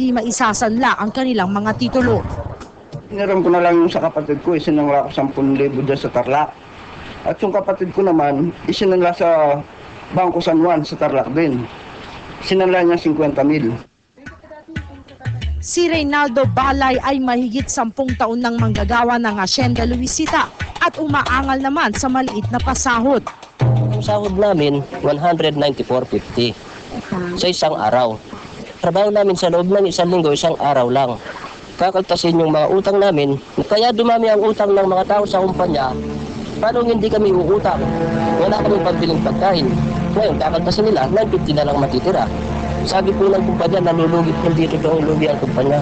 hindi maisasanla ang kanilang mga titulo. Hiniram ko na lang yung sa kapatid ko, isinangla ko 10,000 dyan sa Tarlac. At yung kapatid ko naman, isinangla sa Bangko San Juan sa Tarlac din. Sinangla niya 50,000. Si Reynaldo Balay ay mahigit sampung taon ng manggagawa ng Hacienda Luisita at umaangal naman sa maliit na pasahod. Ang sahod namin, 194.50 sa isang araw. Trabaho namin sa loob ng isang linggo, isang araw lang. Kakaltasin yung mga utang namin, kaya dumami ang utang ng mga tao sa kumpanya. Paano hindi kami uutang? Wala kami pagbiling pagkain. Ngayon, kakaltasin nila, 950 na lang matitira. Sabi po ng kumpanya, nalulugi. Hindi totoong lugi ang kumpanya.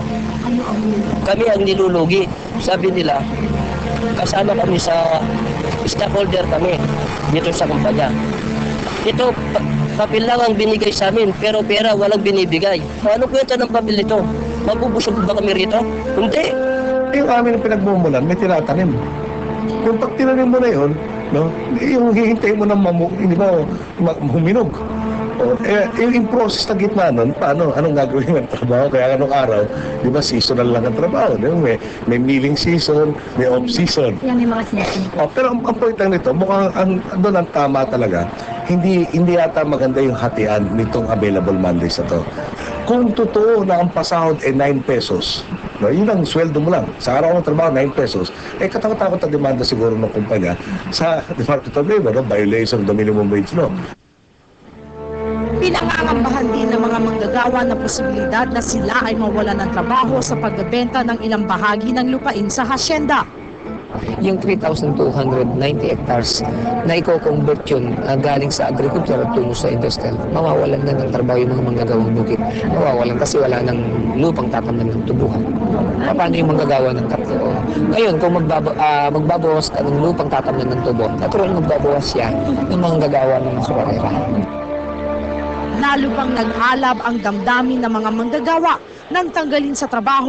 Kami ang nilulugi. Sabi nila, kasama kami sa stockholder kami dito sa kumpanya. Ito, pa- papel lang ang binigay sa amin, pero pera walang binibigay. Ano kwenta ng papel nito? Mabubusog ba kami rito? Hindi. yung amin ang pinagmumulan, may tinatanim. Kung pag tinanim mo na yun, no, yung hihintay mo ng mamu, hindi ba, huminog. Eh, yung, yung process na gitna nun, paano, anong gagawin ng trabaho? Kaya anong araw, di ba, seasonal lang ang trabaho. Di ba? May, may milling season, may off-season. Yan yung mga ko. Oh, pero ang, ang point lang nito, mukhang ang, doon ang tama talaga. Hindi hindi yata maganda yung hatian nitong available Mondays na to. Kung totoo na ang pasahod ay 9 pesos, no, yun ang sweldo mo lang. Sa araw ng trabaho, 9 pesos. Eh, katakot-takot ang demanda siguro ng kumpanya sa Department of Labor, no, violation of the minimum wage law. Pinangangambahan din ng mga manggagawa na posibilidad na sila ay mawala ng trabaho sa pagbebenta ng ilang bahagi ng lupain sa hacienda. yung 3,290 hectares na i-convert yun uh, galing sa agriculture at tungo sa industrial, mawawalan na ng trabaho yung mga manggagawang bukid. Mawawalan kasi wala ng lupang tataman ng tubuhan. Paano yung manggagawa ng tatlo? Ngayon, kung magbaba, ah, magbabawas ka ng lupang tataman ng tubo, natural magbabawas siya ng manggagawa ng masurarera. Lalo pang nag-alab ang damdamin ng mga manggagawa nang tanggalin sa trabaho